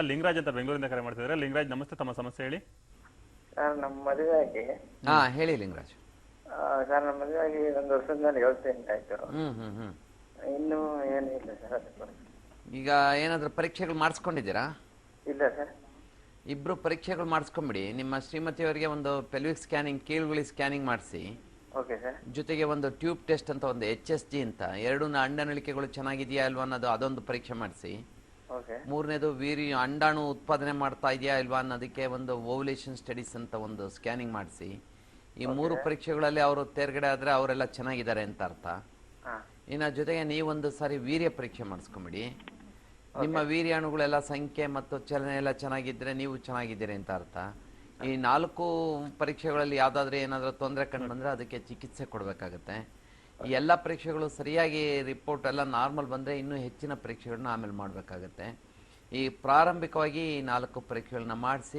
ಲಿಂಗರಾಜ್ ಅಂತ ಬೆಂಗಳೂರಿಂದ ಕರೆ ಮಾಡ್ತಿದ್ದಾರೆ. ಲಿಂಗರಾಜ್ ನಮಸ್ತೆ. ತಮ್ಮ ಸಮಸ್ಯೆ ಹೇಳಿ. ಸರ್ ನಮ್ಮ ಮದುವೆಯಾಗಿ ಹಾ ಹೇಳಿ ಲಿಂಗರಾಜ್. ಸರ್ ನಮ್ಮ ಮದುವೆಯಾಗಿ ಒಂದು ವರ್ಷದ ಮೇಲೆ ಆಯ್ತು ಹ್ಮ್ ಹ್ಮ್ ಹ್ಮ್. ಇನ್ನೂ ಏನೂ ಇಲ್ಲ ಸರ್ ಅದಕ್ಕೆ ಈಗ ಏನಾದರೂ ಪರೀಕ್ಷೆಗಳು ಮಾಡಿಸ್ಕೊಂಡಿದ್ದೀರಾ? ಇಲ್ಲ ಸರ್. ಇಬ್ರು ಪರೀಕ್ಷೆಗಳು ಮಾಡಿಸ್ಕೊಂಬಿಡಿ. ನಿಮ್ಮ ಶ್ರೀಮತಿಯವರಿಗೆ ಒಂದು ಪೆಲ್ವಿಕ್ ಸ್ಕ್ಯಾನಿಂಗ್ ಕೀಳುಗುಳಿ ಸ್ಕ್ಯಾನಿಂಗ್ ಮಾಡಿಸಿ. Okay sir. ಜೊತೆಗೆ ಒಂದು ಟ್ಯೂಬ್ ಟೆಸ್ಟ್ ಅಂತ ಒಂದು ಎಚ್ ಎಸ್ ಜಿ ಅಂತ. ಎರಡು ಅಂಡನಳಿಕೆಗಳು ಚೆನ್ನಾಗಿದೆಯಾ ಅಲ್ವಾ ಅನ್ನೋದು ಅದೊಂದು ಪರೀಕ್ಷೆ ಮಾಡಿಸಿ. ಮೂರನೇದು ವೀರ್ಯ ಅಂಡಾಣು ಉತ್ಪಾದನೆ ಮಾಡ್ತಾ ಇದೆಯಾ ಇಲ್ವಾ ಅನ್ನೋದಕ್ಕೆ ಒಂದು ಓವಲೇಷನ್ ಸ್ಟಡೀಸ್ ಅಂತ ಒಂದು ಸ್ಕ್ಯಾನಿಂಗ್ ಮಾಡಿಸಿ. ಈ ಮೂರು ಪರೀಕ್ಷೆಗಳಲ್ಲಿ ಅವರು ತೇರ್ಗಡೆ ಆದರೆ ಅವರೆಲ್ಲ ಚೆನ್ನಾಗಿದ್ದಾರೆ ಅಂತ ಅರ್ಥ. ಇನ್ನ ಜೊತೆಗೆ ನೀವೊಂದು ಸಾರಿ ವೀರ್ಯ ಪರೀಕ್ಷೆ ಮಾಡಿಸ್ಕೊಂಬಿಡಿ. ನಿಮ್ಮ ವೀರ್ಯಾಣುಗಳೆಲ್ಲ ಸಂಖ್ಯೆ ಮತ್ತು ಚಲನೆ ಎಲ್ಲ ಚೆನ್ನಾಗಿದ್ದರೆ ನೀವು ಚೆನ್ನಾಗಿದ್ದೀರಿ ಅಂತ ಅರ್ಥ. ಈ ನಾಲ್ಕು ಪರೀಕ್ಷೆಗಳಲ್ಲಿ ಯಾವುದಾದ್ರೂ ಏನಾದರೂ ತೊಂದರೆ ಕಂಡು ಬಂದರೆ ಅದಕ್ಕೆ ಚಿಕಿತ್ಸೆ ಕೊಡಬೇಕಾಗತ್ತೆ. ಈ ಎಲ್ಲ ಪರೀಕ್ಷೆಗಳು ಸರಿಯಾಗಿ ರಿಪೋರ್ಟ್ ಎಲ್ಲ ನಾರ್ಮಲ್ ಬಂದರೆ ಇನ್ನೂ ಹೆಚ್ಚಿನ ಪರೀಕ್ಷೆಗಳನ್ನ ಆಮೇಲೆ ಮಾಡಬೇಕಾಗತ್ತೆ. ಈ ಪ್ರಾರಂಭಿಕವಾಗಿ ನಾಲ್ಕು ಪರೀಕ್ಷೆಗಳನ್ನ ಮಾಡಿಸಿ